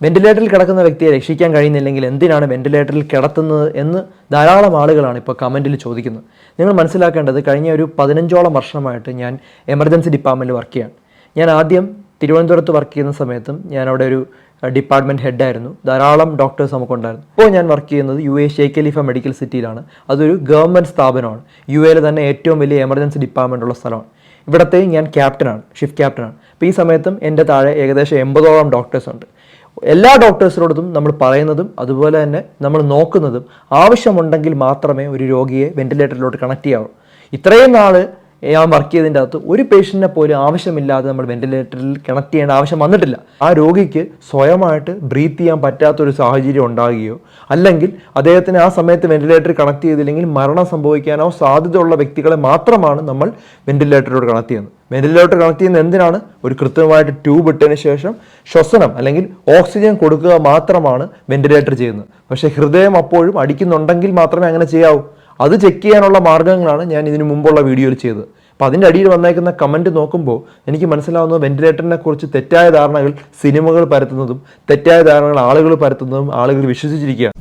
വെന്റിലേറ്ററിൽ കിടക്കുന്ന വ്യക്തിയെ രക്ഷിക്കാൻ കഴിയുന്നില്ലെങ്കിൽ എന്തിനാണ് വെന്റിലേറ്ററിൽ കിടത്തുന്നത് എന്ന് ധാരാളം ആളുകളാണ് ഇപ്പോൾ കമന്റിൽ ചോദിക്കുന്നത്. നിങ്ങൾ മനസ്സിലാക്കേണ്ടത് കഴിഞ്ഞ ഒരു പതിനഞ്ചോളം വർഷമായിട്ട് ഞാൻ എമർജൻസി ഡിപ്പാർട്ട്മെന്റിൽ വർക്ക് ചെയ്യാണ്. ഞാൻ ആദ്യം തിരുവനന്തപുരത്ത് വർക്ക് ചെയ്യുന്ന സമയത്തും ഞാൻ അവിടെ ഒരു ഡിപ്പാർട്ട്മെന്റ് ഹെഡായിരുന്നു ധാരാളം ഡോക്ടേഴ്സ് നമുക്കുണ്ടായിരുന്നു. ഇപ്പോൾ ഞാൻ വർക്ക് ചെയ്യുന്നത് U A Sheikh Khalifa medical സിറ്റിയിലാണ് അതൊരു ഗവൺമെന്റ് സ്ഥാപനമാണ്. യു എയിൽ തന്നെ ഏറ്റവും വലിയ എമർജൻസി ഡിപ്പാർട്ട്മെന്റ് ഉള്ള സ്ഥലമാണ്. ഇവിടത്തെ ഞാൻ ക്യാപ്റ്റനാണ് ഷിഫ്റ്റ് ക്യാപ്റ്റനാണ് അപ്പോൾ ഈ സമയത്തും എന്റെ താഴെ ഏകദേശം എൺപതോളം ഡോക്ടേഴ്സ് ഉണ്ട്. എല്ലാ ഡോക്ടേഴ്സിനോടും നമ്മൾ പറയുന്നതും അതുപോലെ തന്നെ നമ്മൾ നോക്കുന്നതും ആവശ്യമുണ്ടെങ്കിൽ മാത്രമേ ഒരു രോഗിയെ വെന്റിലേറ്ററിലോട്ട് കണക്ട് ചെയ്യാവൂ. ഇത്രയും നാൾ ഞാൻ വർക്ക് ചെയ്തതിന്റെ അകത്ത് ഒരു പേഷ്യന്റിനെ പോലും ആവശ്യമില്ലാതെ നമ്മൾ വെന്റിലേറ്ററിൽ കണക്ട് ചെയ്യേണ്ട ആവശ്യം വന്നിട്ടില്ല. ആ രോഗിക്ക് സ്വയമായിട്ട് ബ്രീത്ത് ചെയ്യാൻ പറ്റാത്തൊരു സാഹചര്യം ഉണ്ടാകുകയോ അല്ലെങ്കിൽ അദ്ദേഹത്തിന് ആ സമയത്ത് വെന്റിലേറ്റർ കണക്ട് ചെയ്തില്ലെങ്കിൽ മരണം സംഭവിക്കാനോ സാധ്യതയുള്ള വ്യക്തികളെ മാത്രമാണ് നമ്മൾ വെന്റിലേറ്ററിലോട് കണക്ട് ചെയ്യുന്നത്. വെന്റിലേറ്റർ കണക്ട് ചെയ്യുന്നത് എന്തിനാണ്? ഒരു കൃത്യമായിട്ട് ട്യൂബ് ഇട്ടതിന് ശേഷം ശ്വസനം അല്ലെങ്കിൽ ഓക്സിജൻ കൊടുക്കുക മാത്രമാണ് വെന്റിലേറ്റർ ചെയ്യുന്നത്. പക്ഷേ ഹൃദയം അപ്പോഴും അടിക്കുന്നുണ്ടെങ്കിൽ മാത്രമേ അങ്ങനെ ചെയ്യാവൂ. അത് ചെക്ക് ചെയ്യാനുള്ള മാർഗങ്ങളാണ് ഞാൻ ഇതിനു മുമ്പുള്ള വീഡിയോയിൽ ചെയ്തത്. അപ്പോൾ അതിന്റെ അടിയിൽ വന്നേക്കുന്ന കമന്റ് നോക്കുമ്പോൾ എനിക്ക് മനസ്സിലാവുന്നത് വെന്റിലേറ്ററിനെ കുറിച്ച് തെറ്റായ ധാരണകൾ സിനിമകൾ പരത്തുന്നതും തെറ്റായ ധാരണകൾ ആളുകൾ പരത്തുന്നതും ആളുകൾ വിശ്വസിച്ചിരിക്കുകയാണ്.